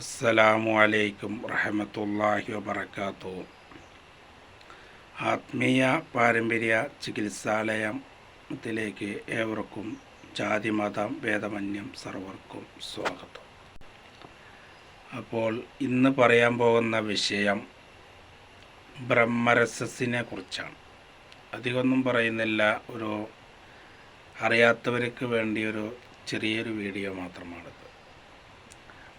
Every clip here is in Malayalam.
അസ്സലാമു അലൈക്കും റഹമത്തല്ലാഹി വബർക്കാത്തു ആത്മീയ പാരമ്പര്യ ചികിത്സാലയത്തിലേക്ക് ഏവർക്കും ജാതി മതം ഭേദമന്യം സർവർക്കും സ്വാഗതം. അപ്പോൾ ഇന്ന് പറയാൻ പോകുന്ന വിഷയം ബ്രഹ്മരസസിനെ കുറിച്ചാണ്. അധികമൊന്നും പറയുന്നില്ല. ഒരു അറിയാത്തവർക്ക് വേണ്ടി ഒരു ചെറിയൊരു വീഡിയോ മാത്രമാണിത്.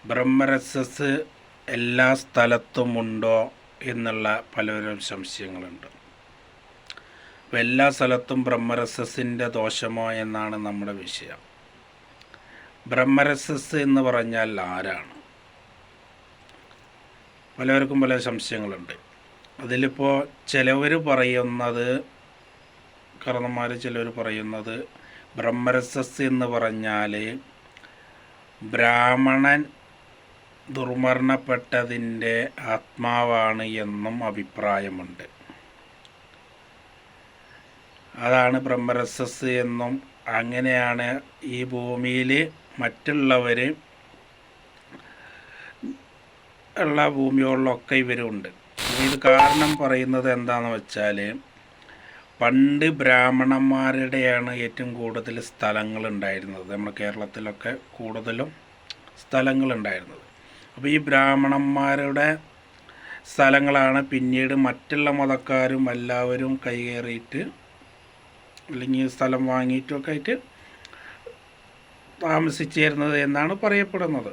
ബ്രഹ്മരസസ് എല്ലാ സ്ഥലത്തും ഉണ്ടോ എന്നുള്ള പലരും സംശയങ്ങളുണ്ട്. അപ്പോൾ എല്ലാ സ്ഥലത്തും ബ്രഹ്മരസസിന്റെ ദോഷമോ എന്നാണ് നമ്മുടെ വിഷയം. ബ്രഹ്മരസസ് എന്ന് പറഞ്ഞാൽ ആരാണ്? പലവർക്കും പല സംശയങ്ങളുണ്ട്. അതിലിപ്പോൾ ചിലവർ പറയുന്നത് കർണന്മാർ ചിലവർ പറയുന്നത് ബ്രഹ്മരസസ് എന്ന് പറഞ്ഞാൽ ബ്രാഹ്മണൻ ദുർമരണപ്പെട്ടതിന്റെ ആത്മാവാണ് എന്നും അഭിപ്രായമുണ്ട്. അതാണ് ബ്രഹ്മരസസ് എന്നും. അങ്ങനെയാണ് ഈ ഭൂമിയിൽ മറ്റുള്ളവർ ഉള്ള ഭൂമികളിലൊക്കെ ഇവരുണ്ട്. ഇത് കാരണം പറയുന്നത് എന്താണെന്ന് വെച്ചാൽ പണ്ട് ബ്രാഹ്മണന്മാരുടെയാണ് ഏറ്റവും കൂടുതൽ സ്ഥലങ്ങൾ ഉണ്ടായിരുന്നത് നമ്മുടെ കേരളത്തിലൊക്കെ കൂടുതലും സ്ഥലങ്ങളുണ്ടായിരുന്നത്. അപ്പോൾ ഈ ബ്രാഹ്മണന്മാരുടെ സ്ഥലങ്ങളാണ് പിന്നീട് മറ്റുള്ള മതക്കാരും എല്ലാവരും കൈകേറിയിട്ട് അല്ലെങ്കിൽ സ്ഥലം വാങ്ങിയിട്ടൊക്കെ ആയിട്ട് താമസിച്ചിരുന്നത് എന്നാണ് പറയപ്പെടുന്നത്.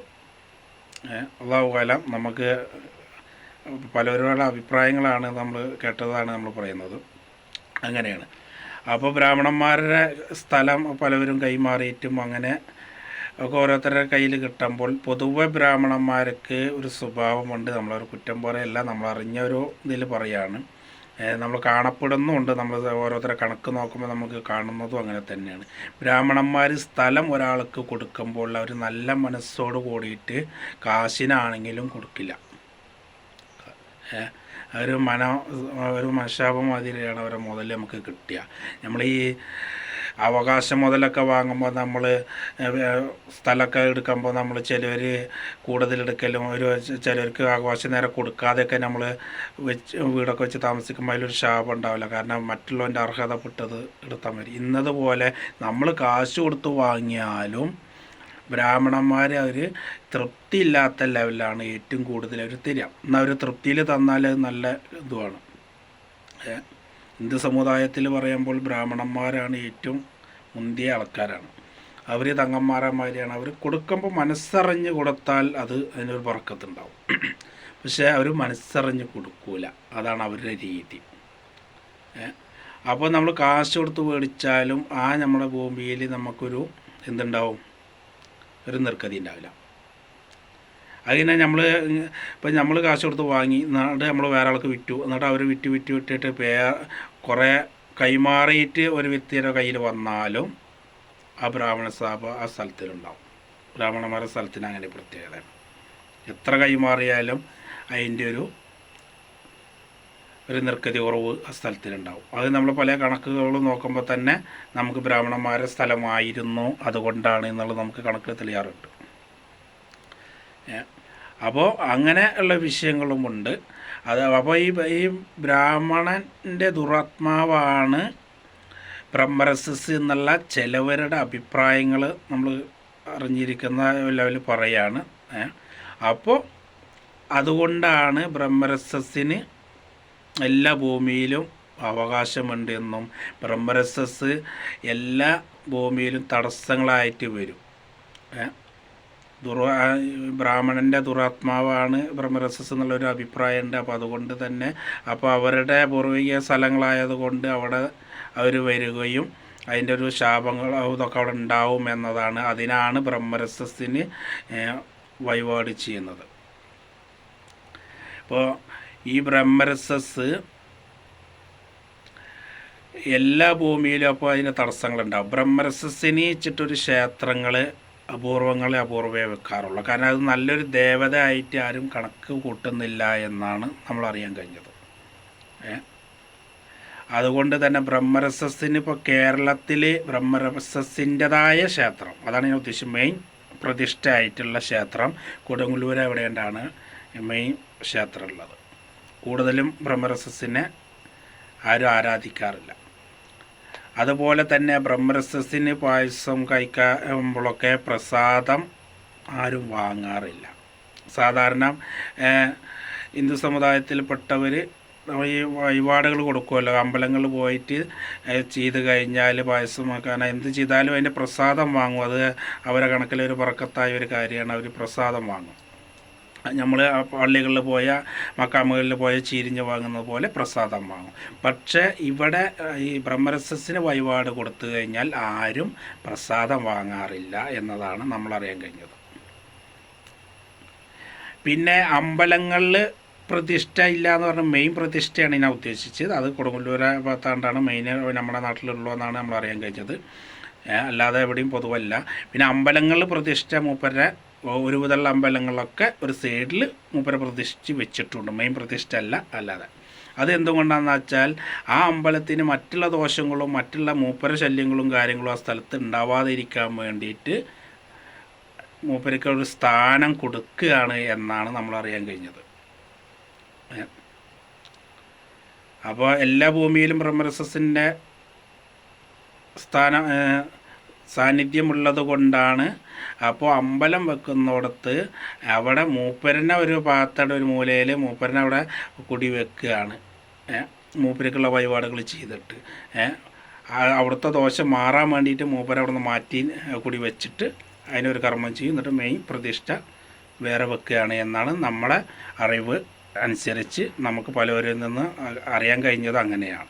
അള്ളാഹുകാലം നമുക്ക് പലവരുടെ അഭിപ്രായങ്ങളാണ് നമ്മൾ കേട്ടതാണ് നമ്മൾ പറയുന്നത്. അങ്ങനെയാണ്. അപ്പോൾ ബ്രാഹ്മണന്മാരുടെ സ്ഥലം പലവരും കൈമാറിയിട്ടും അങ്ങനെ ഒക്കെ ഓരോരുത്തരുടെ കയ്യിൽ കിട്ടുമ്പോൾ പൊതുവെ ബ്രാഹ്മണന്മാർക്ക് ഒരു സ്വഭാവമുണ്ട്. നമ്മളൊരു കുറ്റം പോലെയല്ല. നമ്മൾ അറിഞ്ഞ ഒരു ഇതിൽ പറയാണ്. നമ്മൾ കാണപ്പെടുന്നുമുണ്ട്. നമ്മൾ ഓരോരുത്തരെ കണക്ക് നോക്കുമ്പോൾ നമുക്ക് കാണുന്നതും അങ്ങനെ തന്നെയാണ്. ബ്രാഹ്മണന്മാർ സ്ഥലം ഒരാൾക്ക് കൊടുക്കുമ്പോൾ അവർ നല്ല മനസ്സോട് കൂടിയിട്ട് കാശിനാണെങ്കിലും കൊടുക്കില്ല. ഒരു മന ഒരു മനഃശാപം മാതിരിയാണ് അവരെ മുതൽ നമുക്ക് കിട്ടുക. നമ്മൾ ഈ അവകാശം മുതലൊക്കെ വാങ്ങുമ്പോൾ നമ്മൾ സ്ഥലമൊക്കെ എടുക്കുമ്പോൾ നമ്മൾ ചിലർ കൂടുതലെടുക്കലും ഒരു ചിലർക്ക് ആഘോഷം നേരെ കൊടുക്കാതെയൊക്കെ നമ്മൾ വെച്ച് വീടൊക്കെ വെച്ച് താമസിക്കുമ്പോൾ അതിലൊരു ശാപം ഉണ്ടാവില്ല. കാരണം മറ്റുള്ളവന്റെ അർഹതപ്പെട്ടത് എടുത്താൽ മതി. ഇന്നതുപോലെ നമ്മൾ കാശ് കൊടുത്ത് വാങ്ങിയാലും ബ്രാഹ്മണന്മാർ അവർ തൃപ്തിയില്ലാത്ത ലെവലിലാണ് ഏറ്റവും കൂടുതൽ അവർ തരിക. എന്നാൽ അവർ തൃപ്തിയിൽ തന്നാൽ നല്ല ഇതുമാണ്. ഹിന്ദു സമുദായത്തിൽ പറയുമ്പോൾ ബ്രാഹ്മണന്മാരാണ് ഏറ്റവും മുന്തിയ ആൾക്കാരാണ്. അവർ തങ്ങന്മാരന്മാരെയാണ് അവർ കൊടുക്കുമ്പോൾ മനസ്സറിഞ്ഞ് കൊടുത്താൽ അത് അതിനൊരു പറക്കത്തുണ്ടാവും പക്ഷേ അവർ മനസ്സറിഞ്ഞ് കൊടുക്കൂല. അതാണ് അവരുടെ രീതി. അപ്പോൾ നമ്മൾ കാശ് കൊടുത്ത് മേടിച്ചാലും ആ നമ്മുടെ ഭൂമിയിൽ നമുക്കൊരു എന്തുണ്ടാവും? ഒരു നിർക്കതി ഉണ്ടാവില്ല. അതിനെ നമ്മൾ ഇപ്പം നമ്മൾ കാശ് കൊടുത്ത് വാങ്ങി എന്നിട്ട് നമ്മൾ വേറെ ആൾക്ക് വിറ്റു. എന്നിട്ട് അവർ വിറ്റ് വിറ്റ് വിട്ടിട്ട് പേ കുറേ കൈമാറിയിട്ട് ഒരു വ്യക്തിയുടെ കയ്യിൽ വന്നാലും ആ ബ്രാഹ്മണ സഭ ആ സ്ഥലത്തിലുണ്ടാവും. ബ്രാഹ്മണന്മാരുടെ സ്ഥലത്തിന് അങ്ങനെ പ്രത്യേകത എത്ര കൈമാറിയാലും അതിന്റെ ഒരു ഒരു നിർക്കതി കുറവ് ആ സ്ഥലത്തിലുണ്ടാവും. അത് നമ്മൾ പല കണക്കുകളും നോക്കുമ്പോൾ തന്നെ നമുക്ക് ബ്രാഹ്മണന്മാരെ സ്ഥലമായിരുന്നു അതുകൊണ്ടാണ് എന്നുള്ളത് നമുക്ക് കണക്കിൽ തെളിയാറുണ്ട് അപ്പോൾ അങ്ങനെ ഉള്ള വിഷയങ്ങളുമുണ്ട് അത് അപ്പോൾ ഈ ഈ ബ്രാഹ്മണന്റെ ദുരാത്മാവാണ് ബ്രഹ്മരസസ് എന്നുള്ള ചിലവരുടെ അഭിപ്രായങ്ങൾ നമ്മൾ അറിഞ്ഞിരിക്കുന്ന ലെവൽ പറയാണ്. അപ്പോൾ അതുകൊണ്ടാണ് ബ്രഹ്മരസസിന് എല്ലാ ഭൂമിയിലും അവകാശമുണ്ട് എന്നും ബ്രഹ്മരസസ് എല്ലാ ഭൂമിയിലും തടസ്സങ്ങളായിട്ട് വരും. ദുർ ബ്രാഹ്മണന്റെ ദുരാത്മാവാണ് ബ്രഹ്മരസസ് എന്നുള്ളൊരു അഭിപ്രായമുണ്ട്. അപ്പോൾ അതുകൊണ്ട് തന്നെ അപ്പോൾ അവരുടെ പൂർവിക സ്ഥലങ്ങളായതുകൊണ്ട് അവിടെ അവർ വരികയും അതിന്റെ ഒരു ശാപങ്ങൾ ഇതൊക്കെ അവിടെ ഉണ്ടാവും എന്നതാണ് അതിനാണ് ബ്രഹ്മരസസിന് വഴിപാട് ചെയ്യുന്നത്. അപ്പോൾ ഈ ബ്രഹ്മരസസ് എല്ലാ ഭൂമിയിലും അപ്പോൾ അതിന് തടസ്സങ്ങളുണ്ടാവും. ബ്രഹ്മരസസിനെ വെച്ചിട്ടൊരു ക്ഷേത്രങ്ങൾ അപൂർവങ്ങളെ അപൂർവേ വെക്കാറുള്ളൂ. കാരണം അത് നല്ലൊരു ദേവത ആയിട്ട് ആരും കണക്ക് കൂട്ടുന്നില്ല എന്നാണ് നമ്മൾ അറിയാൻ കഴിഞ്ഞത്. അതുകൊണ്ട് തന്നെ ബ്രഹ്മരസസിന് ഇപ്പോൾ കേരളത്തിൽ ബ്രഹ്മരസസിന്റെതായ ക്ഷേത്രം. അതാണ് ഞാൻ ഉദ്ദേശിച്ചത്. മെയിൻ പ്രതിഷ്ഠ ആയിട്ടുള്ള ക്ഷേത്രം കൊടുങ്ങല്ലൂർ എവിടെയുണ്ടാണ് മെയിൻ ക്ഷേത്രം ഉള്ളത് കൂടുതലും ബ്രഹ്മരസസിനെ ആരും ആരാധിക്കാറില്ല. അതുപോലെ തന്നെ ബ്രഹ്മരസസിന് പായസം കഴിക്കുമ്പോഴൊക്കെ പ്രസാദം ആരും വാങ്ങാറില്ല. സാധാരണ ഹിന്ദു സമുദായത്തിൽപ്പെട്ടവർ ഈ വഴിപാടുകൾ കൊടുക്കുമല്ലോ. അമ്പലങ്ങളിൽ പോയിട്ട് ചെയ്ത് കഴിഞ്ഞാൽ പായസം വെക്കാൻ എന്ത് ചെയ്താലും അതിന്റെ പ്രസാദം വാങ്ങും. അത് അവരെ കണക്കിലൊരു പറക്കത്തായ ഒരു കാര്യമാണ്. അവർ പ്രസാദം വാങ്ങും. നമ്മൾ പള്ളികളിൽ പോയ മക്കാമുകളിൽ പോയ ചീരിഞ്ഞ് വാങ്ങുന്നത് പോലെ പ്രസാദം വാങ്ങും. പക്ഷേ ഇവിടെ ഈ ബ്രഹ്മരസസിന് വഴിപാട് കൊടുത്തു കഴിഞ്ഞാൽ ആരും പ്രസാദം വാങ്ങാറില്ല എന്നതാണ് നമ്മൾ അറിയാൻ കഴിഞ്ഞത്. പിന്നെ അമ്പലങ്ങളിൽ പ്രതിഷ്ഠ ഇല്ല എന്ന് പറഞ്ഞാൽ മെയിൻ പ്രതിഷ്ഠയാണ് ഞാൻ ഉദ്ദേശിച്ചത്. അത് കൊടുങ്ങല്ലൂര ഭാഗത്താണ്ടാണ് മെയിൻ നമ്മുടെ നാട്ടിലുള്ളതെന്നാണ് നമ്മൾ അറിയാൻ കഴിഞ്ഞത് അല്ലാതെ എവിടെയും പൊതുവല്ല. പിന്നെ അമ്പലങ്ങളിൽ പ്രതിഷ്ഠ മൂപ്പരുടെ ഒരുവിധമുള്ള അമ്പലങ്ങളൊക്കെ ഒരു സൈഡിൽ മൂപ്പരെ പ്രതിഷ്ഠിച്ച് വെച്ചിട്ടുണ്ട്. മെയിൻ പ്രതിഷ്ഠ അല്ല അല്ലാതെ. അത് എന്തുകൊണ്ടാണെന്ന് വെച്ചാൽ ആ അമ്പലത്തിന് മറ്റുള്ള ദോഷങ്ങളും മറ്റുള്ള മൂപ്പര ശല്യങ്ങളും കാര്യങ്ങളും ആ സ്ഥലത്ത് ഉണ്ടാവാതിരിക്കാൻ വേണ്ടിയിട്ട് മൂപ്പരയ്ക്ക് ഒരു സ്ഥാനം കൊടുക്കുകയാണ് എന്നാണ് നമ്മൾ അറിയാൻ കഴിഞ്ഞത് അപ്പോൾ എല്ലാ ഭൂമിയിലും ബ്രഹ്മരസസിന്റെ സ്ഥാനം സാന്നിധ്യമുള്ളത് കൊണ്ടാണ് അപ്പോൾ അമ്പലം വെക്കുന്നിടത്ത് അവിടെ മൂപ്പരനെ ഒരു ഭാഗത്തുടെ ഒരു മൂലയിൽ മൂപ്പരനെ അവിടെ കുടി വെക്കുകയാണ്. മൂപ്പരക്കുള്ള വഴിപാടുകൾ ചെയ്തിട്ട്. അവിടുത്തെ ദോഷം മാറാൻ വേണ്ടിയിട്ട് മൂപ്പര അവിടെ നിന്ന് മാറ്റി കുടി വെച്ചിട്ട് അതിനൊരു കർമ്മം ചെയ്യും. എന്നിട്ട് മെയിൻ പ്രതിഷ്ഠ വേറെ വെക്കുകയാണ് എന്നാണ് നമ്മളെ അറിവ് അനുസരിച്ച് നമുക്ക് പലവരിൽ നിന്ന് അറിയാൻ കഴിഞ്ഞത് അങ്ങനെയാണ്.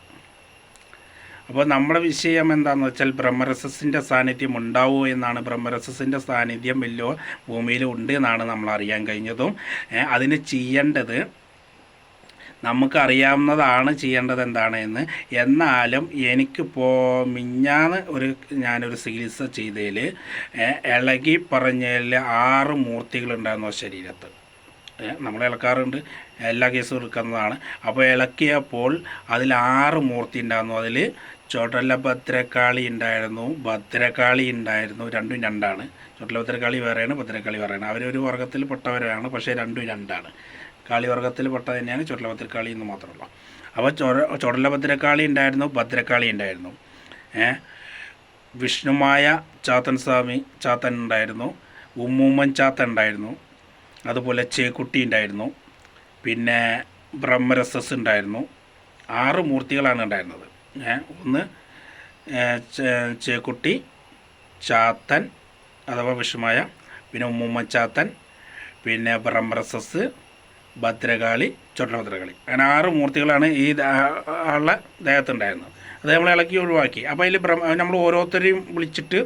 അപ്പോൾ നമ്മുടെ വിഷയം എന്താണെന്ന് വെച്ചാൽ ബ്രഹ്മരസസിന്റെ സാന്നിധ്യം ഉണ്ടാവുമോ എന്നാണ്. ബ്രഹ്മരസസിന്റെ സാന്നിധ്യം വലിയ ഭൂമിയിൽ ഉണ്ട് എന്നാണ് നമ്മൾ അറിയാൻ കഴിഞ്ഞതും. അതിന് ചെയ്യേണ്ടത് നമുക്കറിയാവുന്നതാണ് ചെയ്യേണ്ടത് എന്താണ് എന്ന് എന്നാലും എനിക്കിപ്പോൾ മിഞ്ഞാന്ന് ഒരു ഞാനൊരു ചികിത്സ ചെയ്തതിൽ ഇളകി പറഞ്ഞതിൽ ആറ് മൂർത്തികളുണ്ടായിരുന്നു ശരീരത്ത്. നമ്മൾ ഇളക്കാറുണ്ട്. എല്ലാ കേസും എടുക്കുന്നതാണ്. അപ്പോൾ ഇളക്കിയപ്പോൾ അതിൽ ആറ് മൂർത്തി ഉണ്ടായിരുന്നു. അതിൽ ചോട്ടല്ല ഭദ്രകാളി ഉണ്ടായിരുന്നു ഭദ്രകാളി ഉണ്ടായിരുന്നു രണ്ടും രണ്ടാണ്. ചോട്ടല ഭദ്രകാളി വേറെയാണ് ഭദ്രകാളി വേറെയാണ്. അവരൊരു വർഗത്തിൽ പെട്ടവരാണ് പക്ഷേ രണ്ടും രണ്ടാണ്. കാളി വർഗത്തിൽ പെട്ട തന്നെയാണ് ചോട്ടല ഭദ്രകാളി എന്ന് മാത്രമല്ല. അപ്പോൾ ചൊര ചോട്ടല ഭദ്രകാളി ഉണ്ടായിരുന്നു ഭദ്രകാളി ഉണ്ടായിരുന്നു. ഏ? വിഷ്ണുമായ ചാത്തൻ സ്വാമി ചാത്തൻ ഉണ്ടായിരുന്നു ഉമ്മൂമ്മൻ ചാത്തൻ ഉണ്ടായിരുന്നു അതുപോലെ ചേക്കുട്ടി ഉണ്ടായിരുന്നു പിന്നെ ബ്രഹ്മരസസ് ഉണ്ടായിരുന്നു. ആറ് മൂർത്തികളാണ് ഉണ്ടായിരുന്നത്. ഒന്ന് ചേക്കുട്ടി ചാത്തൻ അഥവാ വിഷമായ പിന്നെ ഉമ്മുമ്മ ചാത്തൻ പിന്നെ ബ്രഹ്മരസസ് ഭദ്രകാളി ചൊട്ടഭദ്രകാളി. അങ്ങനെ ആറ് മൂർത്തികളാണ് ഈ ആളുടെ ദേഹത്തുണ്ടായിരുന്നത്. അത് നമ്മൾ ഇളക്കി ഒഴിവാക്കി. അപ്പോൾ അതിൽ നമ്മൾ ഓരോരുത്തരെയും വിളിച്ചിട്ട്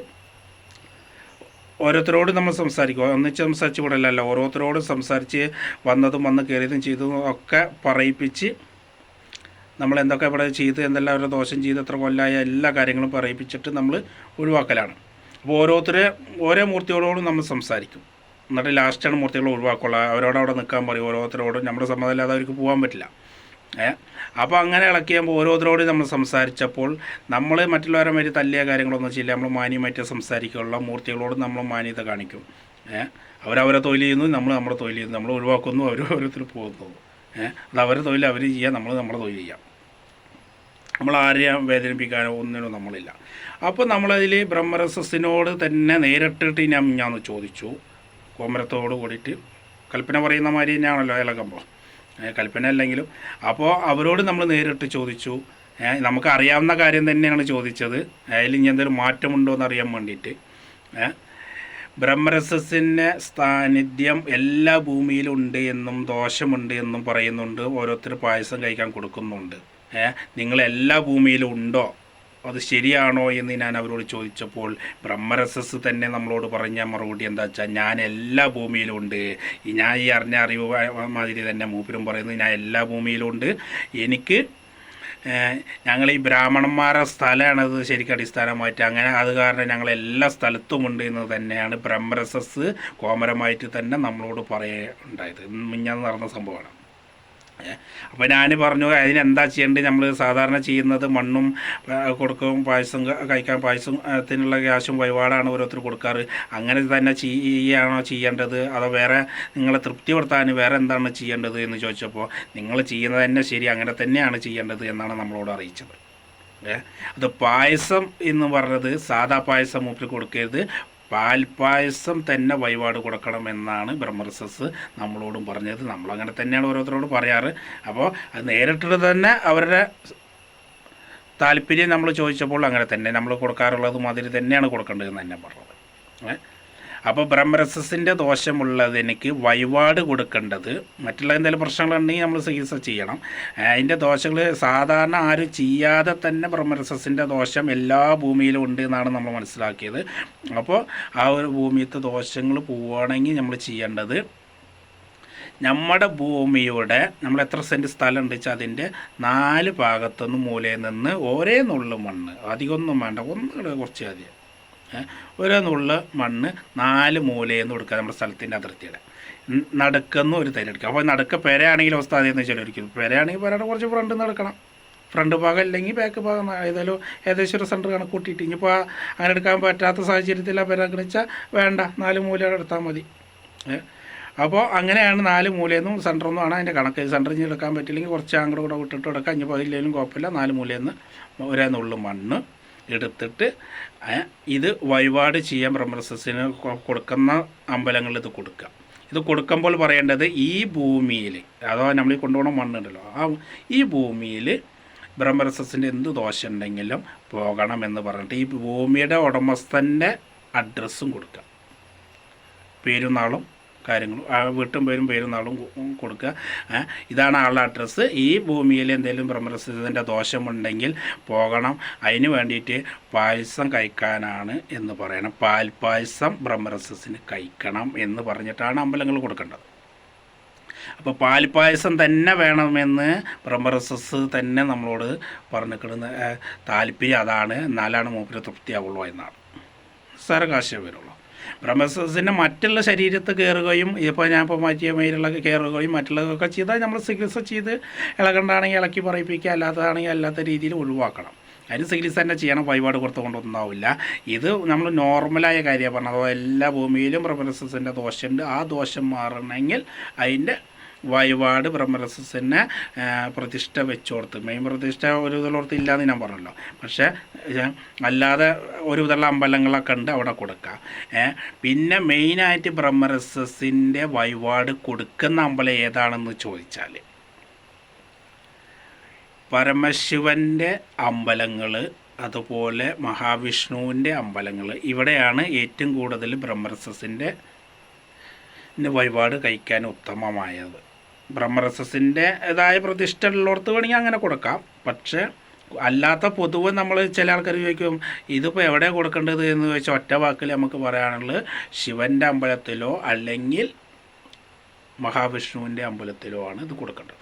ഓരോരുത്തരോട് നമ്മൾ സംസാരിക്കുക ഒന്നിച്ച് സംസാരിച്ച് കൂടല്ലല്ല ഓരോരുത്തരോട് സംസാരിച്ച് വന്നതും വന്ന് കയറിയതും ചെയ്തതും ഒക്കെ പറയിപ്പിച്ച് നമ്മൾ എന്തൊക്കെ ഇവിടെ ചെയ്ത് എന്തെല്ലാം അവരുടെ ദോഷം ചെയ്ത് എത്ര കൊല്ലായ എല്ലാ കാര്യങ്ങളും പറയിപ്പിച്ചിട്ട് നമ്മൾ ഒഴിവാക്കലാണ്. അപ്പോൾ ഓരോരുത്തരെ ഓരോ മൂർത്തികളോടും നമ്മൾ സംസാരിക്കും. എന്നിട്ട് ലാസ്റ്റാണ് മൂർത്തികൾ ഒഴിവാക്കുള്ള. അവരോട് അവിടെ നിൽക്കാൻ പറയും. ഓരോരുത്തരോടും നമ്മുടെ സമ്മതം ഇല്ലാതെ അവർക്ക് പോകാൻ പറ്റില്ല. ഏഹ് അപ്പോൾ അങ്ങനെ ഇളക്കിയാകുമ്പോൾ ഓരോരുത്തരോട് നമ്മൾ സംസാരിച്ചപ്പോൾ നമ്മൾ മറ്റുള്ളവരെ മാതിരി തല്ലിയ കാര്യങ്ങളൊന്നും ചെയ്യില്ല. നമ്മൾ മാന്യമായിട്ട് സംസാരിക്കുകയുള്ള മൂർത്തികളോട് നമ്മൾ മാന്യത കാണിക്കും. ഏഹ് അവരവരെ തൊഴിൽ ചെയ്യുന്നു നമ്മൾ നമ്മുടെ തൊഴിൽ ചെയ്യുന്നു. നമ്മൾ ഒഴിവാക്കുന്നു അവർ ഓരോരുത്തർ പോകുന്നു. ഏഹ് അത് അവരെ തൊഴിൽ അവർ ചെയ്യുക നമ്മൾ നമ്മുടെ തൊഴിൽ ചെയ്യാം. നമ്മൾ ആരെയും വേദനിപ്പിക്കാനോ ഒന്നിനും നമ്മളില്ല. അപ്പോൾ നമ്മളതിൽ ബ്രഹ്മരസസിനോട് തന്നെ നേരിട്ടിട്ട് ഞാൻ ഞാൻ ചോദിച്ചു. കോമരത്തോട് കൂടിയിട്ട് കൽപ്പന പറയുന്ന മാതിരി തന്നെയാണല്ലോ ഇളകുമ്പോൾ കൽപ്പന അല്ലെങ്കിലും. അപ്പോൾ അവരോട് നമ്മൾ നേരിട്ട് ചോദിച്ചു. നമുക്ക് അറിയാവുന്ന കാര്യം തന്നെയാണ് ചോദിച്ചത്. അതിൽ ഇനി എന്തെങ്കിലും മാറ്റമുണ്ടോ എന്ന് അറിയാൻ വേണ്ടിയിട്ട്. ബ്രഹ്മരസസിന്റെ സാന്നിധ്യം എല്ലാ ഭൂമിയിലും ഉണ്ട് എന്നും ദോഷമുണ്ട് എന്നും പറയുന്നുണ്ട്. ഓരോരുത്തർ പായസം കഴിക്കാൻ കൊടുക്കുന്നുണ്ട്. എല്ലാ ഭൂമിയിലും ഉണ്ടോ? അത് ശരിയാണോ എന്ന് ഞാൻ അവരോട് ചോദിച്ചപ്പോൾ ബ്രഹ്മരസസ് തന്നെ നമ്മളോട് പറഞ്ഞ മറുപടി എന്താ വെച്ചാൽ ഞാൻ എല്ലാ ഭൂമിയിലും ഉണ്ട്. ഞാൻ ഈ അറിഞ്ഞ അറിവ് മാതിരി തന്നെ മൂപ്പരും പറയുന്നത് ഞാൻ എല്ലാ ഭൂമിയിലും ഉണ്ട്. എനിക്ക് ഞങ്ങൾ ഈ ബ്രാഹ്മണന്മാരുടെ സ്ഥലമാണത് ശരിക്കും അടിസ്ഥാനമായിട്ട്. അങ്ങനെ അത് കാരണം ഞങ്ങൾ എല്ലാ സ്ഥലത്തുമുണ്ട് എന്ന് തന്നെയാണ് ബ്രഹ്മരസസ് കോമരമായിട്ട് തന്നെ നമ്മളോട് പറയുണ്ടായത് മിഞ്ഞാന്ന് നടന്ന സംഭവമാണ്. അപ്പോൾ ഞാൻ പറഞ്ഞു അതിനെന്താ ചെയ്യേണ്ടത്? നമ്മൾ സാധാരണ ചെയ്യുന്നത് മണ്ണും കൊടുക്കും പായസം കഴിക്കാൻ പായസത്തിനുള്ള ക്യാഷും വഴിപാടാണ് ഓരോരുത്തർ കൊടുക്കാറ്. അങ്ങനെ തന്നെ ചെയ്യുകയാണോ ചെയ്യേണ്ടത്? അതോ വേറെ നിങ്ങളെ തൃപ്തിപ്പെടുത്താൻ വേറെ എന്താണ് ചെയ്യേണ്ടത്? എന്ന് ചോദിച്ചപ്പോൾ നിങ്ങൾ ചെയ്യുന്നത് തന്നെ ശരി അങ്ങനെ തന്നെയാണ് ചെയ്യേണ്ടത് എന്നാണ് നമ്മളോട് അറിയിച്ചത്. അത് പായസം എന്ന് പറഞ്ഞത് സാദാ പായസം മൂപ്പിൽ കൊടുക്കരുത് പാൽപ്പായസം തന്നെ വഴിപാട് കൊടുക്കണം എന്നാണ് ബ്രഹ്മർസസ് നമ്മളോടും പറഞ്ഞത്. നമ്മളങ്ങനെ തന്നെയാണ് ഓരോരുത്തരോട് പറയാറ്. അപ്പോൾ അത് നേരിട്ടിട്ട് തന്നെ അവരുടെ താല്പര്യം നമ്മൾ ചോദിച്ചപ്പോൾ അങ്ങനെ തന്നെ നമ്മൾ കൊടുക്കാറുള്ളത് മാതിരി തന്നെയാണ് കൊടുക്കേണ്ടതെന്ന് തന്നെ പറഞ്ഞത്. ഏ? അപ്പോൾ ബ്രഹ്മരസസിന്റെ ദോഷമുള്ളതിനക്ക് വഴിപാട് കൊടുക്കേണ്ടത് മറ്റുള്ള എന്തെങ്കിലും പ്രശ്നങ്ങളുണ്ടെങ്കിൽ നമ്മൾ ചികിത്സ ചെയ്യണം. അതിന്റെ ദോഷങ്ങൾ സാധാരണ ആരും ചെയ്യാതെ തന്നെ ബ്രഹ്മരസസിന്റെ ദോഷം എല്ലാ ഭൂമിയിലും ഉണ്ട് എന്നാണ് നമ്മൾ മനസ്സിലാക്കിയത്. അപ്പോൾ ആ ഒരു ഭൂമിയത്തെ ദോഷങ്ങൾ പോവുകയാണെങ്കിൽ നമ്മൾ ചെയ്യേണ്ടത് നമ്മുടെ ഭൂമിയുടെ നമ്മൾ എത്ര സെന്റ് സ്ഥലം ഉണ്ട് വെച്ചാൽ അതിന്റെ നാല് ഭാഗത്തുനിന്ന് മൂലയിൽ നിന്ന് ഒരേ നുള്ളു മണ്ണ്. അധികമൊന്നും വേണ്ട. ഒന്ന് കുറച്ച് അധികം ഒരു നുള്ള മണ്ണ് നാല് മൂലയെന്ന് കൊടുക്കുക നമ്മുടെ സ്ഥലത്തിന്റെ അതിർത്തിയുടെ. നടക്കുന്ന ഒരു തരി എടുക്കുക. അപ്പോൾ നടക്ക പെരയാണെങ്കിൽ അവസ്ഥ അതെന്ന് വെച്ചാൽ ഒരിക്കലും. പെരയാണെങ്കിൽ പെരയുടെ കുറച്ച് ഫ്രണ്ട് നടക്കണം ഫ്രണ്ട് ഭാഗം അല്ലെങ്കിൽ ബാക്ക് ഭാഗം. ഏതായാലും ഏകദേശം ഒരു സെന്റർ കണക്ക് കൂട്ടിയിട്ട്. ഇനിയിപ്പോൾ അങ്ങനെ എടുക്കാൻ പറ്റാത്ത സാഹചര്യത്തിൽ ആ പെര വേണ്ട. നാല് മൂല എടുത്താൽ മതി. അപ്പോൾ അങ്ങനെയാണ് നാല് മൂലയെന്നും നിന്നും സെന്ററൊന്നും ആണ് അതിന്റെ കണക്ക്. സെന്ററിൽ നിന്ന് എടുക്കാൻ പറ്റില്ലെങ്കിൽ കുറച്ച് അങ്ങോട്ട് കൂടെ വിട്ടിട്ട് എടുക്കാം. ഇനിയിപ്പോൾ അതില്ലെങ്കിലും കുഴപ്പമില്ല. നാല് മൂലയെന്ന് ഒരേ നുള്ളു മണ്ണ് എടുത്തിട്ട് ഇത് വഴിപാട് ചെയ്യാൻ ബ്രഹ്മസസിന് കൊടുക്കുന്ന അമ്പലങ്ങളിൽ ഇത് കൊടുക്കുക. ഇത് കൊടുക്കുമ്പോൾ പറയേണ്ടത് ഈ ഭൂമിയിൽ അഥവാ നമ്മൾ കൊണ്ടുപോകണ മണ്ണുണ്ടല്ലോ ആ ഈ ഭൂമിയിൽ ബ്രഹ്മരസസിന്റെ എന്ത് ദോഷം ഉണ്ടെങ്കിലും പോകണമെന്ന് പറഞ്ഞിട്ട് ഈ ഭൂമിയുടെ ഉടമസ്ഥന്റെ അഡ്രസ്സും കൊടുക്കുക. പേരും നാളും കാര്യങ്ങളും ആ വീട്ടും പേരും പേരും നാളും കൊടുക്കുക. ഇതാണ് ആളുടെ അഡ്രസ്സ് ഈ ഭൂമിയിൽ എന്തെങ്കിലും ഭ്രമരസ്ഥിതിന്റെ ദോഷമുണ്ടെങ്കിൽ പോകണം. അതിന് വേണ്ടിയിട്ട് പായസം കഴിക്കാനാണ് എന്ന് പറയണം. പാൽ പായസം ബ്രഹ്മരസത്തിന് കഴിക്കണം എന്ന് പറഞ്ഞിട്ടാണ് അമ്പലങ്ങൾ കൊടുക്കേണ്ടത്. അപ്പോൾ പാൽപ്പായസം തന്നെ വേണമെന്ന് ബ്രഹ്മരസസ് തന്നെ നമ്മളോട് പറഞ്ഞു കിടന്ന് താല്പര്യം അതാണ്. എന്നാലാണ് മൂപ്പര് തൃപ്തിയാവുള്ളൂ എന്നാണ്. സാര കാശേ വരുള്ളൂ ബ്രഹ്മസസിന്റെ മറ്റുള്ള ശരീരത്ത് കയറുകയും ഇപ്പോൾ ഞാൻ ഇപ്പോൾ മാറ്റിയ മയിലുള്ള കയറുകയും മറ്റുള്ളതൊക്കെ ചെയ്താൽ നമ്മൾ ചികിത്സ ചെയ്ത് ഇളകണ്ടാണെങ്കിൽ ഇളക്കി പറയിപ്പിക്കുക അല്ലാത്തതാണെങ്കിൽ അല്ലാത്ത രീതിയിൽ ഒഴിവാക്കണം. അതിന് ചികിത്സ തന്നെ ചെയ്യണം വഴിപാട് കൊടുത്തുകൊണ്ടൊന്നാവില്ല ഇത് നമ്മൾ നോർമലായ കാര്യമാണ് പറഞ്ഞത്. എല്ലാ ഭൂമിയിലും ബ്രഹ്മരസസിന്റെ ദോഷമുണ്ട്. ആ ദോഷം മാറണമെങ്കിൽ അതിന്റെ വഴിപാട് ബ്രഹ്മരസസിനെ പ്രതിഷ്ഠ വെച്ചോർത്ത്. മെയിൻ പ്രതിഷ്ഠ ഒരു ഇതിലോർത്ത് ഇല്ലാന്ന് ഞാൻ പറഞ്ഞല്ലോ. പക്ഷേ അല്ലാതെ ഒരു വിധമുള്ള അമ്പലങ്ങളൊക്കെ ഉണ്ട് അവിടെ കൊടുക്കുക പിന്നെ മെയിനായിട്ട് ബ്രഹ്മരസസിന്റെ വഴിപാട് കൊടുക്കുന്ന അമ്പലം ഏതാണെന്ന് ചോദിച്ചാൽ പരമശിവന്റെ അമ്പലങ്ങൾ അതുപോലെ മഹാവിഷ്ണുവിന്റെ അമ്പലങ്ങൾ ഇവിടെയാണ് ഏറ്റവും കൂടുതൽ ബ്രഹ്മരസസിന്റെ വഴിപാട് കഴിക്കാൻ ഉത്തമമായത്. ബ്രഹ്മരസസിന്റെ ഇതായ പ്രതിഷ്ഠ ഉള്ളിടത്ത് വേണമെങ്കിൽ അങ്ങനെ കൊടുക്കാം. പക്ഷേ അല്ലാത്ത പൊതുവെ നമ്മൾ ചില ആൾക്കാർ ചോദിക്കും ഇതിപ്പോൾ എവിടെ കൊടുക്കേണ്ടത്? എന്ന് ചോദിച്ചാൽ ഒറ്റ വാക്കിൽ നമുക്ക് പറയാനുള്ളത് ശിവന്റെ അമ്പലത്തിലോ അല്ലെങ്കിൽ മഹാവിഷ്ണുവിന്റെ അമ്പലത്തിലോ ആണ് ഇത് കൊടുക്കേണ്ടത്.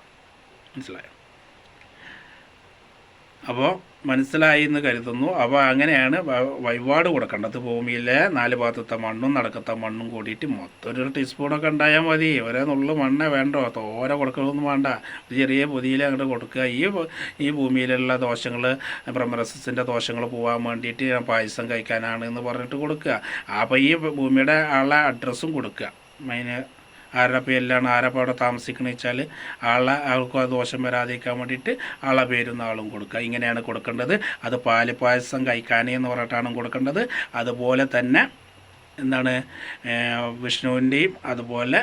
മനസ്സിലായോ? അപ്പോൾ മനസ്സിലായി എന്ന് കരുതുന്നു. അപ്പോൾ അങ്ങനെയാണ് വഴിപാട് കൊടുക്കേണ്ടത്. ഭൂമിയിലെ നാല് ഭാഗത്തെ മണ്ണും നടക്കത്തെ മണ്ണും കൂടിയിട്ട് മൊത്തം ഒരു ടീസ്പൂണൊക്കെ ഉണ്ടായാൽ മതി. ഒരേ നുള്ളു മണ്ണേ വേണ്ടോ? തോര കൊടുക്കണമെന്നും വേണ്ട. ചെറിയ പൊതിയിൽ അങ്ങോട്ട് കൊടുക്കുക. ഈ ഈ ഭൂമിയിലുള്ള ദോഷങ്ങൾ ബ്രഹ്മരസസിന്റെ ദോഷങ്ങൾ പോകാൻ വേണ്ടിയിട്ട് പായസം കഴിക്കാനാണ് എന്ന് പറഞ്ഞിട്ട് കൊടുക്കുക. അപ്പോൾ ഈ ഭൂമിയുടെ ആളെ അഡ്രസ്സും കൊടുക്കുക. മെയിന് ആരുടെ പേരിലാണ് ആരപ്പോൾ അവിടെ താമസിക്കണമെന്ന് വെച്ചാൽ ആളെ ആൾക്കും ആ ദോഷം വരാതിരിക്കാൻ വേണ്ടിയിട്ട് ആളെ പേരുന്ന ആളും കൊടുക്കുക. ഇങ്ങനെയാണ് കൊടുക്കേണ്ടത്. അത് പാൽ പായസം കഴിക്കാനേ എന്ന് പറഞ്ഞിട്ടാണ് കൊടുക്കേണ്ടത്. അതുപോലെ തന്നെ എന്താണ് വിഷ്ണുവിന്റെയും അതുപോലെ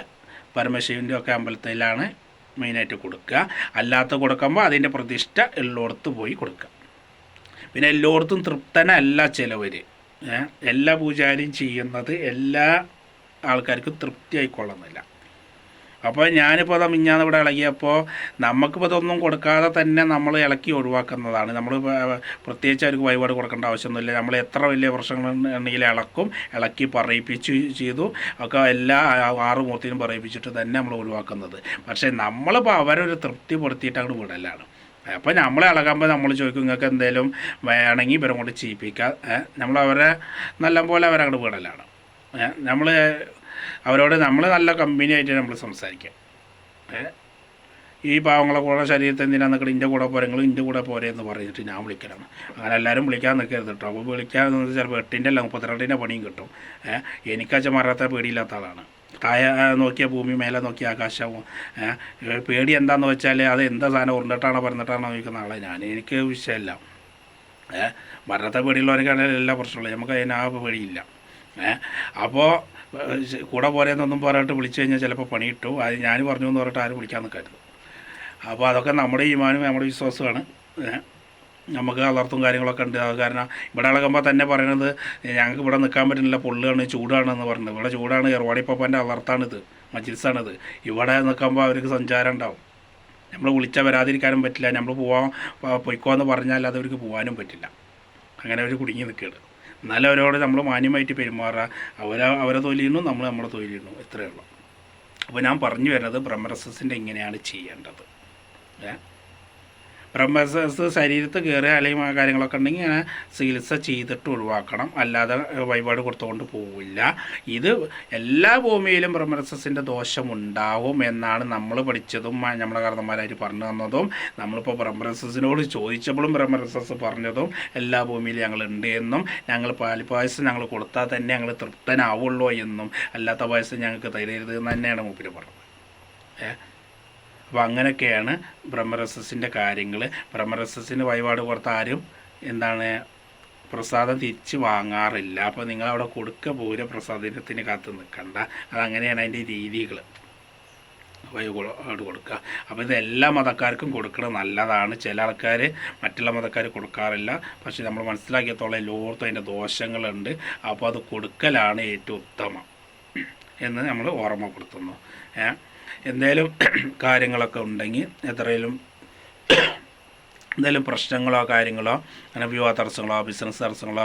പരമശിവന്റെയും ഒക്കെ അമ്പലത്തിലാണ് മെയിനായിട്ട് കൊടുക്കുക. അല്ലാത്ത കൊടുക്കുമ്പോൾ അതിന്റെ പ്രതിഷ്ഠ എല്ലായിടത്ത് പോയി കൊടുക്കുക. പിന്നെ എല്ലായിടത്തും തൃപ്തനല്ല ചിലവർ എല്ലാ പൂജാരിയും ചെയ്യുന്നത് എല്ലാ ആൾക്കാർക്കും തൃപ്തി ആയിക്കൊള്ളുന്നില്ല അപ്പോൾ ഞാനിപ്പോൾ അത് മിഞ്ഞാന്ന് ഇവിടെ ഇളകിയപ്പോൾ നമുക്കിപ്പോൾ ഇതൊന്നും കൊടുക്കാതെ തന്നെ നമ്മൾ ഇളക്കി ഒഴിവാക്കുന്നതാണ്. നമ്മൾ പ്രത്യേകിച്ച് അവർക്ക് വഴിപാട് കൊടുക്കേണ്ട ആവശ്യമൊന്നുമില്ല. നമ്മൾ എത്ര വലിയ പ്രശ്നങ്ങൾ ഉണ്ടെങ്കിൽ ഇളക്കും ഇളക്കി പറയിപ്പിച്ചു ചെയ്തു. ഒക്കെ എല്ലാ ആറ് മൂർത്തിനും പറയിപ്പിച്ചിട്ട് തന്നെ നമ്മൾ ഒഴിവാക്കുന്നത്. പക്ഷേ നമ്മളിപ്പോൾ അവരൊരു തൃപ്തിപ്പെടുത്തിയിട്ട് അങ്ങോട്ട് വിടലാണ്. അപ്പോൾ നമ്മൾ ഇളകുമ്പോൾ നമ്മൾ ചോദിക്കും നിങ്ങൾക്ക് എന്തെങ്കിലും വേണമെങ്കിൽ ഇവരെ കൊണ്ട് ചെയ്യിപ്പിക്കാം നമ്മൾ അവരെ നല്ലപോലെ അവരങ്ങോട്ട് വിടലാണ്. നമ്മൾ അവരോട് നമ്മൾ നല്ല കമ്പനി ആയിട്ട് നമ്മൾ സംസാരിക്കാം. ഈ പാവങ്ങളെ കൂടെ ശരീരത്തിൽ എന്തിനാ നിൽക്കണം ഇന്റെ കൂടെ പോരെ നിങ്ങൾ ഇന്റെ കൂടെ പോരെ എന്ന് പറഞ്ഞിട്ട് ഞാൻ വിളിക്കലാണ് അങ്ങനെ എല്ലാവരും വിളിക്കാൻ നിൽക്കരുത് കേട്ടോ അപ്പോൾ വിളിക്കാൻ നിന്നത് ചിലപ്പോൾ എട്ടിന്റെ അല്ല മുപ്പത്തിരണ്ടിന്റെ പണിയും കിട്ടും. എനിക്കാച്ച മറാത്ത പേടിയില്ലാത്ത ആളാണ്. തായ നോക്കിയ ഭൂമി മേലെ നോക്കിയ ആകാശവും പേടി എന്താണെന്ന് വെച്ചാൽ അത് എന്താ സാധനം ഉരുണ്ടിട്ടാണോ പറഞ്ഞിട്ടാണോ നോക്കുന്ന ആളെ ഞാൻ. എനിക്ക് വിഷയമല്ല. മരണത്തെ പേടിയുള്ളവർക്കാണെങ്കിൽ എല്ലാ പ്രശ്നമുള്ളൂ നമുക്ക് അതിന് ആ പേടിയില്ല. അപ്പോൾ കൂടെ പോരെന്നൊന്നും പറഞ്ഞിട്ട് വിളിച്ചു കഴിഞ്ഞാൽ ചിലപ്പോൾ പണി കിട്ടും അത് ഞാൻ പറഞ്ഞു എന്ന് പറഞ്ഞിട്ട് ആരും വിളിക്കാൻ നിൽക്കരുത് അപ്പോൾ അതൊക്കെ നമ്മുടെ ഈമാനും നമ്മുടെ വിശ്വാസമാണ്. നമുക്ക് അലർത്തും കാര്യങ്ങളൊക്കെ ഉണ്ട്. അത് കാരണം ഇവിടെ ഇളകുമ്പോൾ തന്നെ പറയണത് ഞങ്ങൾക്ക് ഇവിടെ നിൽക്കാൻ പറ്റുന്നില്ല പൊള്ളുകയാണ് ചൂടാണ് എന്ന് പറഞ്ഞത്. ഇവിടെ ചൂടാണ് എറവാടി പപ്പന്റെ അലർത്താണിത് മജിൽസാണിത് ഇവിടെ നിൽക്കുമ്പോൾ അവർക്ക് സഞ്ചാരം ഉണ്ടാവും. നമ്മൾ വിളിച്ചാൽ വരാതിരിക്കാനും പറ്റില്ല. നമ്മൾ പോവാൻ പൊയ്ക്കോ എന്ന് പറഞ്ഞാൽ അവർക്ക് പോകാനും പറ്റില്ല. അങ്ങനെ അവർ കുടുങ്ങി നിൽക്കുകയാണ് എന്നാലും നമ്മൾ മാന്യമായിട്ട് പെരുമാറുക. അവരെ അവരെ തൊലിയുന്നു നമ്മൾ നമ്മുടെ തൊലിയുന്നു. ഇത്രയേ ഉള്ളൂ. അപ്പോൾ ഞാൻ പറഞ്ഞു വരുന്നത് ബ്രഹ്മരസസിന്റെ ഇങ്ങനെയാണ് ചെയ്യേണ്ടത്. ഏ? ബ്രഹ്മരസസ് ശരീരത്ത് കയറുക അല്ലെങ്കിൽ കാര്യങ്ങളൊക്കെ ഉണ്ടെങ്കിൽ ഇങ്ങനെ ചികിത്സ ചെയ്തിട്ട് ഒഴിവാക്കണം. അല്ലാതെ വഴിപാട് കൊടുത്തുകൊണ്ട് പോവില്ല. ഇത് എല്ലാ ഭൂമിയിലും ബ്രഹ്മരസസിന്റെ ദോഷമുണ്ടാവും എന്നാണ് നമ്മൾ പഠിച്ചതും നമ്മുടെ കാരണന്മാരായിട്ട് പറഞ്ഞു തന്നതും നമ്മളിപ്പോൾ ബ്രഹ്മരസസിനോട് ചോദിച്ചപ്പോഴും ബ്രഹ്മരസസ് പറഞ്ഞതും എല്ലാ ഭൂമിയിലും ഞങ്ങൾ ഉണ്ട് എന്നും ഞങ്ങൾ പാലിപ്പായസം ഞങ്ങൾ കൊടുത്താൽ തന്നെ ഞങ്ങൾ തൃപ്തനാവുള്ളൂ എന്നും അല്ലാത്ത പായസം ഞങ്ങൾക്ക് തരരുത് എന്ന് തന്നെയാണ് മൂപ്പര് പറഞ്ഞത്. ഏ? അപ്പോൾ അങ്ങനെയൊക്കെയാണ് ബ്രഹ്മരസസിന്റെ കാര്യങ്ങൾ ബ്രഹ്മരസസിന് വഴിപാട് കൊടുത്ത ആരും എന്താണ് പ്രസാദം തിരിച്ച് വാങ്ങാറില്ല. അപ്പോൾ നിങ്ങൾ അവിടെ കൊടുക്ക പോലെ പ്രസാദത്തിന് കാത്ത് നിൽക്കണ്ട. അതങ്ങനെയാണ് അതിന്റെ രീതികൾ വഴിപാട് കൊടുക്കുക അപ്പോൾ ഇത് എല്ലാ മതക്കാർക്കും കൊടുക്കണം നല്ലതാണ്. ചില ആൾക്കാർ മറ്റുള്ള മതക്കാർ കൊടുക്കാറില്ല. പക്ഷേ നമ്മൾ മനസ്സിലാക്കിയത്തോളം എല്ലായിടത്തും അതിന്റെ ദോഷങ്ങളുണ്ട്. അപ്പോൾ അത് കൊടുക്കലാണ് ഏറ്റവും ഉത്തമം. എന്ന് നമ്മൾ ഓർമ്മപ്പെടുത്തുന്നു. ഏ? എന്തേലും കാര്യങ്ങളൊക്കെ ഉണ്ടെങ്കിൽ എത്രയും എന്തെങ്കിലും പ്രശ്നങ്ങളോ കാര്യങ്ങളോ അങ്ങനെ വിവാഹ തടസ്സങ്ങളോ ബിസിനസ് തടസ്സങ്ങളോ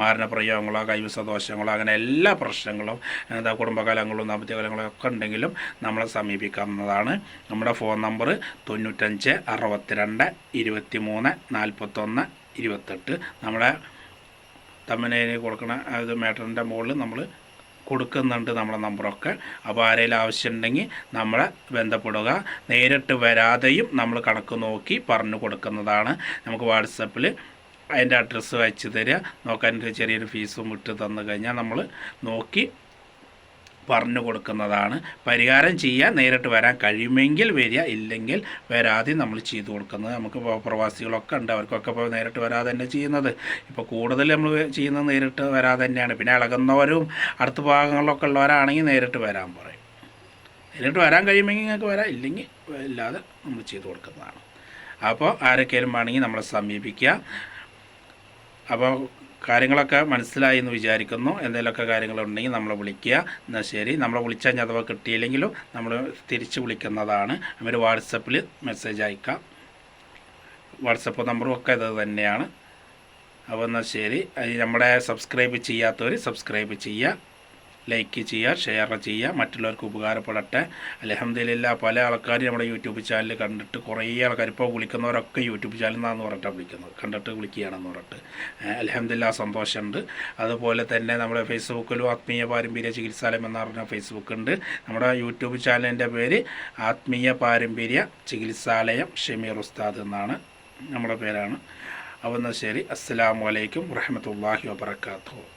മാരണ പ്രയോഗങ്ങളോ കൈവിസ ദോഷങ്ങളോ അങ്ങനെ എല്ലാ പ്രശ്നങ്ങളും എന്താ കുടുംബകലങ്ങളും ദാമ്പത്യ ഒക്കെ ഉണ്ടെങ്കിലും നമ്മളെ സമീപിക്കാവുന്നതാണ്. നമ്മുടെ ഫോൺ നമ്പർ തൊണ്ണൂറ്റഞ്ച് അറുപത്തിരണ്ട് ഇരുപത്തി മൂന്ന് നാൽപ്പത്തൊന്ന് ഇരുപത്തെട്ട്. നമ്മുടെ തമ്മനേന് കൊടുക്കണ അത് മേട്ടറിന്റെ മുകളിൽ നമ്മൾ കൊടുക്കുന്നുണ്ട് നമ്മുടെ നമ്പറൊക്കെ. അപ്പോൾ ആരെങ്കിലും ആവശ്യമുണ്ടെങ്കിൽ നമ്മളെ ബന്ധപ്പെടുക. നേരിട്ട് വരാതെയും നമ്മൾ കണക്ക് നോക്കി പറഞ്ഞു കൊടുക്കുന്നതാണ്. നമുക്ക് വാട്സപ്പിൽ അതിന്റെ അഡ്രസ്സ് അയച്ചു തരിക. നോക്കാൻ ചെറിയൊരു ഫീസും ഇട്ട് തന്നു കഴിഞ്ഞാൽ നമ്മൾ നോക്കി പറഞ്ഞു കൊടുക്കുന്നതാണ്. പരിഹാരം ചെയ്യാൻ നേരിട്ട് വരാൻ കഴിയുമെങ്കിൽ വരിക ഇല്ലെങ്കിൽ വരാതെ നമ്മൾ ചെയ്തു കൊടുക്കുന്നത്. നമുക്ക് പ്രവാസികളൊക്കെ ഉണ്ട് അവർക്കൊക്കെ ഇപ്പോൾ നേരിട്ട് വരാതെ തന്നെ ചെയ്യുന്നത്. ഇപ്പോൾ കൂടുതൽ നമ്മൾ ചെയ്യുന്നത് നേരിട്ട് വരാതെ തന്നെയാണ്. പിന്നെ ഇളകുന്നവരും അടുത്ത ഭാഗങ്ങളിലൊക്കെ ഉള്ളവരാണെങ്കിൽ നേരിട്ട് വരാൻ പറയും. നേരിട്ട് വരാൻ കഴിയുമെങ്കിൽ നിങ്ങൾക്ക് വരാം ഇല്ലെങ്കിൽ ഇല്ലാതെ നമ്മൾ ചെയ്തു കൊടുക്കുന്നതാണ്. അപ്പോൾ ആരൊക്കെയും വേണമെങ്കിൽ നമ്മളെ സമീപിക്കുക. അപ്പോൾ കാര്യങ്ങളൊക്കെ മനസ്സിലായി എന്ന് വിചാരിക്കുന്നു. എന്തെങ്കിലുമൊക്കെ കാര്യങ്ങളുണ്ടെങ്കിൽ നമ്മളെ വിളിക്കുക. എന്നാൽ ശരി. നമ്മളെ വിളിച്ചാൽ അഥവാ കിട്ടിയില്ലെങ്കിലും നമ്മൾ തിരിച്ച് വിളിക്കുന്നതാണ്. അവർ വാട്സപ്പിൽ മെസ്സേജ് അയക്കാം. വാട്സപ്പ് നമ്പറും ഒക്കെ ഇത് തന്നെയാണ്. അപ്പോൾ എന്നാൽ ശരി. നമ്മുടെ സബ്സ്ക്രൈബ് ചെയ്യാത്തവർ സബ്സ്ക്രൈബ് ചെയ്യുക. ലൈക്ക് ചെയ്യുക ഷെയർ ചെയ്യുക മറ്റുള്ളവർക്ക് ഉപകാരപ്പെടട്ടെ. അലഹമ്മദില്ല പല ആൾക്കാരും നമ്മുടെ യൂട്യൂബ് ചാനൽ കണ്ടിട്ട് കുറേ ആൾക്കാർ ഇപ്പോൾ വിളിക്കുന്നവരൊക്കെ യൂട്യൂബ് ചാനൽ നിന്നാന്ന് പറഞ്ഞിട്ടാണ് വിളിക്കുന്നത്. കണ്ടിട്ട് വിളിക്കുകയാണെന്ന് പറഞ്ഞിട്ട്. അലഹമ്മദില്ല സന്തോഷമുണ്ട്. അതുപോലെ തന്നെ നമ്മുടെ ഫേസ്ബുക്കിലും ആത്മീയ പാരമ്പര്യ ചികിത്സാലയം എന്ന് പറഞ്ഞ ഫേസ്ബുക്ക് ഉണ്ട്. നമ്മുടെ യൂട്യൂബ് ചാനലിന്റെ പേര് ആത്മീയ പാരമ്പര്യ ചികിത്സാലയം ഷമീർ ഉസ്താദ് എന്നാണ് നമ്മുടെ പേരാണ്. അപ്പോൾ എന്നാൽ ശരി. അസ്സാം വലൈക്കും വറഹമത്തല്ലാഹി വാബർക്കാത്തു